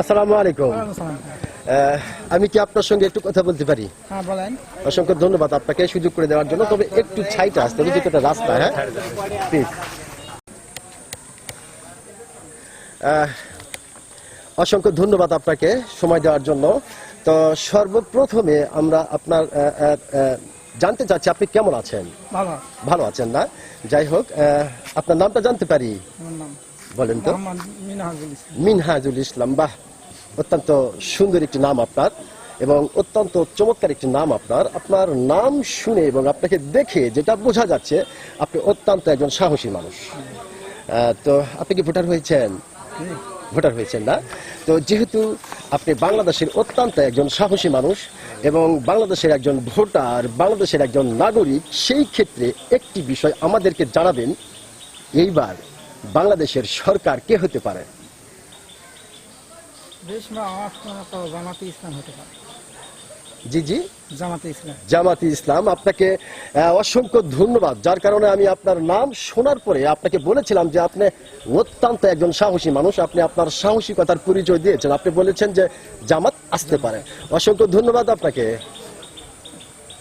আসসালামু আলাইকুম। আমি কি আপনার সঙ্গে একটু কথা বলতে পারি? হ্যাঁ অসংখ্য ধন্যবাদ আপনাকে সুযোগ করে দেওয়ার জন্য। তবে একটু ছাইটা আসতে হবে যেটা রাস্তা হ্যাঁ? প্লিজ অসংখ্য ধন্যবাদ আপনাকে সময় দেওয়ার জন্য। তো সর্বপ্রথমে আমরা আপনার জানতে চাচ্ছি আপনি কেমন আছেন? ভালো। ভালো আছেন না? যাই হোক আপনার নামটা জানতে পারি? নাম বলেন তো? মিনহাজুল ইসলাম। বাহ! অত্যন্ত সুন্দর একটি নাম আপনার এবং অত্যন্ত চমৎকার একটি নাম আপনার। আপনার নাম শুনে এবং আপনাকে দেখে যেটা বোঝা যাচ্ছে আপনি অত্যন্ত একজন সাহসী মানুষ। তো আপনি কি ভোটার হয়েছেন? ভোটার হয়েছেন না? তো যেহেতু আপনি বাংলাদেশের অত্যন্ত একজন সাহসী মানুষ এবং বাংলাদেশের একজন ভোটার বাংলাদেশের একজন নাগরিক সেই ক্ষেত্রে একটি বিষয় আমাদেরকে জানাবেন। এইবার বাংলাদেশের সরকার কে হতে পারে? জামাতে ইসলাম হতে পারে। জি জি। জামাতে ইসলাম। জামাতি ইসলাম আপনাকে অসংখ্য ধন্যবাদ। যার কারণে আমি আপনার নাম শোনার পরে আপনাকে বলেছিলাম যে আপনি অত্যন্ত একজন সাহসী মানুষ আপনি আপনার সাহসিকতার পরিচয় দিয়েছেন। আপনি বলেছেন যে জামাত আসতে পারে। অসংখ্য ধন্যবাদ আপনাকে।